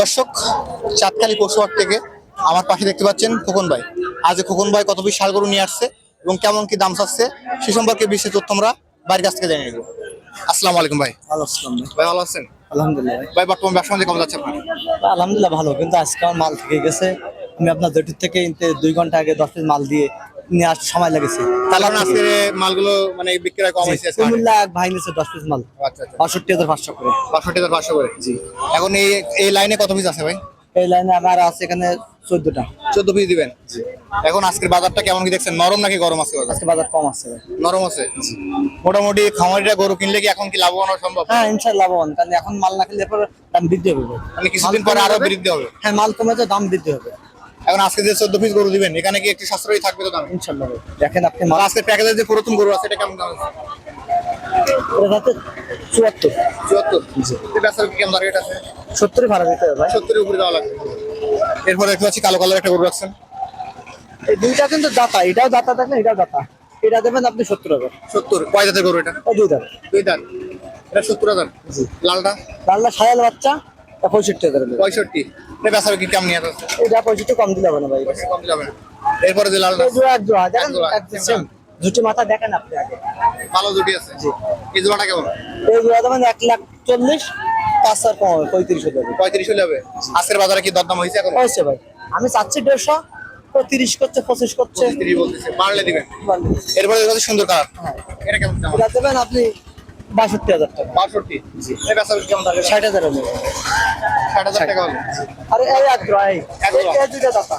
দর্শক চাঁদখালি পশুহাট থেকে আমার পাশে দেখতে পাচ্ছেন খোকন ভাই। আজ খোকন ভাই কত পিস সার গরু নিয়ে আসছে এবং কেমন কি দাম চাচ্ছে সে সম্পর্কে বিশেষ তথ্য আমরা বাড়ির কাছ থেকে জেনে নেব। আসসালামু আলাইকুম ভাই। ভাই? ভালো আছেন? আলহামদুলিল্লাহ ভাই। বর্তমান ব্যবসা কেমন যাচ্ছে আপনার? আলহামদুলিল্লাহ ভালো কিন্তু আজকে আমার মাল থেকে গেছে। আমি আপনার জটির থেকে দুই ঘণ্টা আগে দশ পিস মাল দিয়ে নিয়ে আসতে সময় লেগেছে। আজকের মালগুলো মানে বিক্রি কম হয়েছে কুমিল্লা এক ভাই নিয়েছে দশ পিস মাল। আচ্ছা আচ্ছা। বাষট্টি হাজার পাঁচশো করে। বাষট্টি হাজার পাঁচশো করে? জি। এখন এই এই লাইনে কত পিস আছে ভাই? এই লাইনে আমার আছে এখানে চোদ্দটা। চোদ্দ পিস দিবেন? এখন আজকের বাজারটা কেমন কি দেখছেন? নরম নাকি গরম আছে বাজার? আজকে বাজার কম আছে নরম আছে? মোটামুটি খামারিরা গরু কিনলে কি এখন কি লাভবান সম্ভব? হ্যাঁ লাভবান। কারণ এখন মাল না খেলে এরপর দাম বৃদ্ধি হবে মানে কিছুদিন পরে আরও বৃদ্ধি হবে। হ্যাঁ মাল কমে তো দাম বৃদ্ধি হবে। এখন আজকে যে চোদ্দ পিস গরু দিবেন এখানে কি একটি সাশ্রয়ী থাকবে তো দাম? ইনশাল্লাহ দেখেন আপনি আজকে প্যাকেজের যে পুরাতন গরু আছে এটা কেমন দাম আছে? চুয়াত্তর। চুয়াত্তর? এই বেচার কি কেমন টার্গেট আছে? ভাড়া দিতে হবে সত্তরের উপরে দেওয়া লাগবে। এরপরে দেখতে পাচ্ছি কালো কালার একটা গরু রাখছেন। এই দুইটা কিন্তু দাতা এটাও দাতা দেখেন এটাও দাতা। এটা দেবেন আপনি সত্তর হাজার। সত্তর? কয় গরু এটা? দুই দাঁত দুই দাঁত এটা সত্তর হাজার? লালটা? লালটা সায়াল বাচ্চা পঁয়ষট্টি হাজার পঁয়ষট্টি। এটা বেচার কি কেমন নিয়ে আছে এটা পঁয়ষট্টি কম দিলে হবে না ভাই। পয়সা কম যাবে না। এরপরে যে এই জোড়া এক জোড়া দেখেন সেম। দুটি মাথা দেখেন আপনি আগে। ভালো জুটি আছে? এই জোড়াটা কেমন? এই জোড়া দেবেন এক লাখ চল্লিশ পাঁচ আর কম হবে পঁয়ত্রিশ হাজার পঁয়ত্রিশ হলে হবে? আজকের বাজারে কি দরদাম হয়েছে এখন? হয়েছে ভাই। আমি চাচ্ছি দেড়শো তিরিশ করছে পঁচিশ করছে। তিরিশ বলতেছে। বাড়লে দিবেন। এরপরে সুন্দর কালার এটা কেমন দাম? দেবেন আপনি বাষট্টি হাজার টাকা। বাষট্টি? বেচার কেমন টার্গেট ষাট হাজার হবে ষাট হাজার টাকা হলে। আরে এই এক জোড়া এই। দুইটা দাতা।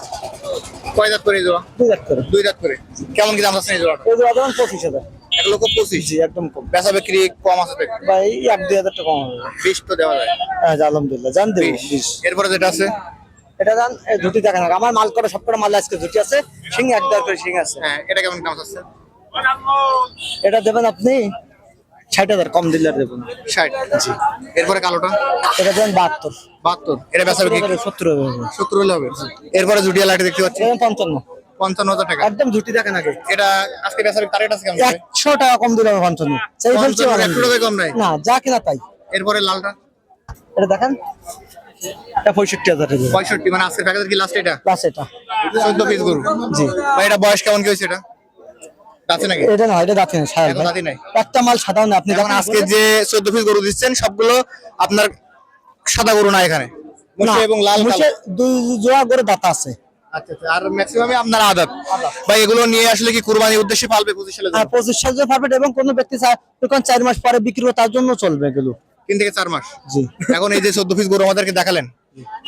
কয় দাঁত করে জোড়া? দুই লাখ করে। দুই দাঁত করে। কেমন কি দাম আছে এই জোড়াটা? এই জোড়া দেবেন পঁচিশ হাজার। এক লক্ষ পঁচিশ? জি একদম কম। বেচা বিক্রি কম আছে ভাই এক দুই হাজার টাকা কম হবে। বিশ তো দেওয়া যায়। হ্যাঁ জি, আলহামদুলিল্লাহ। জান দেবো বিশ। এরপরে যেটা আছে? এটা জান দুটি দেখেন আগে। আমার মাল করে সব করে মাল আজকে দুটি আছে। শিং এক দেড় করে শিং আছে। হ্যাঁ এটা কেমন দাম আছে এটা দেবেন আপনি? ষাট হাজার কম দিলে আর দেবেন ষাট। জি। এরপরে কালোটা? এটা দেবেন বাহাত্তর। বাহাত্তর। এটা বেচা বিক্রি? সত্তর হবে। সত্তর হলে হবে। এরপরে জুটিয়া লাইটে দেখতে পাচ্ছি? পঞ্চান্ন। পঞ্চান্ন হাজার টাকা। একদম দেখেন আগে। এটা আজকে বেচা বিক্রি টার্গেট আছে কেমন? একশো টাকা কম দিলে হবে পঞ্চান্ন। সেই বলছি একশো টাকা কম নাই? না যা কিনা তাই। এরপরে লালটা? এটা দেখেন। এটা পঁয়ষট্টি হাজার পঁয়ষট্টি মানে প্যাকেজের কি লাস্ট এটা? প্লাস এটা। চোদ্দ পিস গরু। জি। ভাই এটা বয়স কেমন কি হয়েছে এটা? আছে নাকি? এটা না এটা দাঁতি না সাহেব এখন নাই। একটা মাল সাদাও না আপনি এখন আজকে যে চোদ্দ পিস গরু দিচ্ছেন সবগুলো আপনার সাদা গরু না এখানে? মুছে এবং লাল মুছে দুই জোড়া করে দাঁতা আছে। আচ্ছা আচ্ছা আর ম্যাক্সিমামই আপনার আদাত ভাই এগুলো নিয়ে আসলে কি কুরবানির উদ্দেশ্যে পালবে পঁচিশ সালে আর পঁচিশ সাল যে এবং কোনো ব্যক্তি চার মাস পরে বিক্রি তার জন্য চলবে এগুলো। তিন থেকে চার মাস? জি। এখন এই যে চোদ্দ পিস গরু আমাদেরকে দেখালেন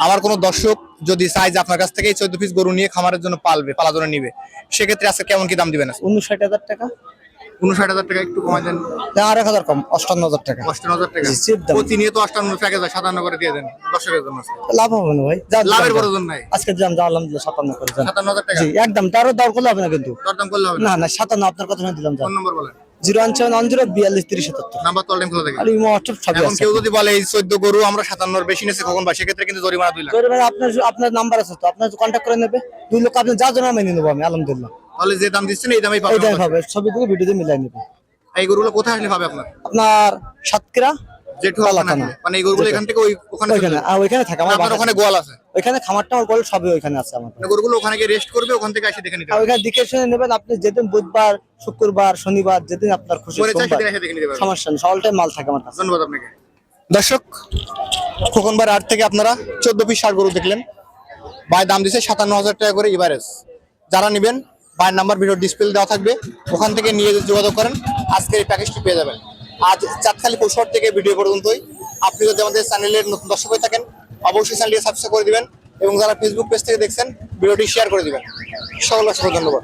আমার কোনো দর্শক যদি চাই যে আপনার কাছ থেকে এই চোদ্দ পিস গরু নিয়ে খামারের জন্য পালবে পালার জন্য নিবে সেক্ষেত্রে আজকে কেমন কি দাম দিবেন উনষাট হাজার টাকা। উনষাট হাজার টাকা একটু কমাই দেন। আর এক হাজার কম অষ্টান্ন হাজার টাকা। অষ্টান্ন হাজার টাকা। জি, cheap দাম। প্রতিনিয়ত অষ্টান্ন প্যাকেজ সাতান্ন করে দিয়ে দেন দর্শকের জন্য লাভ হবে না ভাই লাভের দিলাম, প্রয়োজন নাই। আজকে দিলাম যা আলহামদুলিল্লাহ সাতান্ন করে যান। সাতান্ন হাজার টাকা। একদম তারও দর করলে হবে না কিন্তু। দরদাম করলে হবে না। না সাতান্ন আপনার কথা দিলাম ফোন নম্বর বলেন। Zero one seven one zero বিয়াল্লিশ তিরিশ সাতাত্তর নাম্বার তো অলরেডি খোলা থাকে। আর ইমো হোয়াটসঅ্যাপ সবই এখন কেউ যদি বলে এই চোদ্দ গরু আমরা সাতান্নর বেশি নিয়েছে কখন বা সেক্ষেত্রে কিন্তু জরিমানা দুই লাখ। জোরে আপনার আপনার নাম্বার আছে তো আপনার কন্ট্যাক্ট করে নেবে। দুই লোক আপনি যা জন্য মেনে নেব আমি আলহামদুলিল্লাহ। তাহলে যে দাম দিচ্ছেন এই দামেই দাম হবে ছবি থেকে ভিডিওতে মিলাই নেবে। এই গরুগুলো কোথায় আসলে পাবে আপনার? আপনার সাতক্ষীরা জেঠু পালাখানা। মানে এই গরুগুলো এখান থেকে ওই ওখানে চলে ওইখানে আর ওইখানে থাকে আমার ওখানে গোয়াল আছে? ওইখানে খামারটা আমার সবই ওইখানে আছে আমার মানে গরুগুলো ওখানে গিয়ে রেস্ট করবে ওখান থেকে এসে দেখে নিতে ওইখানে দিকে শুনে নেবেন আপনি যেদিন বুধবার শুক্রবার শনিবার যেদিন আপনার খুশি সমস্যা নেই অল টাইম মাল থাকে আমার কাছে। ধন্যবাদ আপনাকে। দর্শক খোকনবার আট থেকে আপনারা চোদ্দ পিস ষাট গরু দেখলেন। ভাই দাম দিছে সাতান্ন হাজার টাকা করে ইভারেজ যারা নেবেন ভাইয়ের নাম্বার ভিডিও ডিসপ্লে দেওয়া থাকবে। ওখান থেকে নিয়ে যোগাযোগ করেন। আজকের এই প্যাকেজটি পেয়ে যাবেন। আজ চাঁদখালি পৌষর থেকে ভিডিও পর্যন্তই। আপনি যদি আমাদের চ্যানেলের নতুন দর্শক হয়ে থাকেন, অবশ্যই চ্যানেলটি সাবস্ক্রাইব করে দিবেন এবং যারা ফেসবুক পেজ থেকে দেখছেন ভিডিওটি শেয়ার করে দিবেন। সকল অসংখ্য ধন্যবাদ।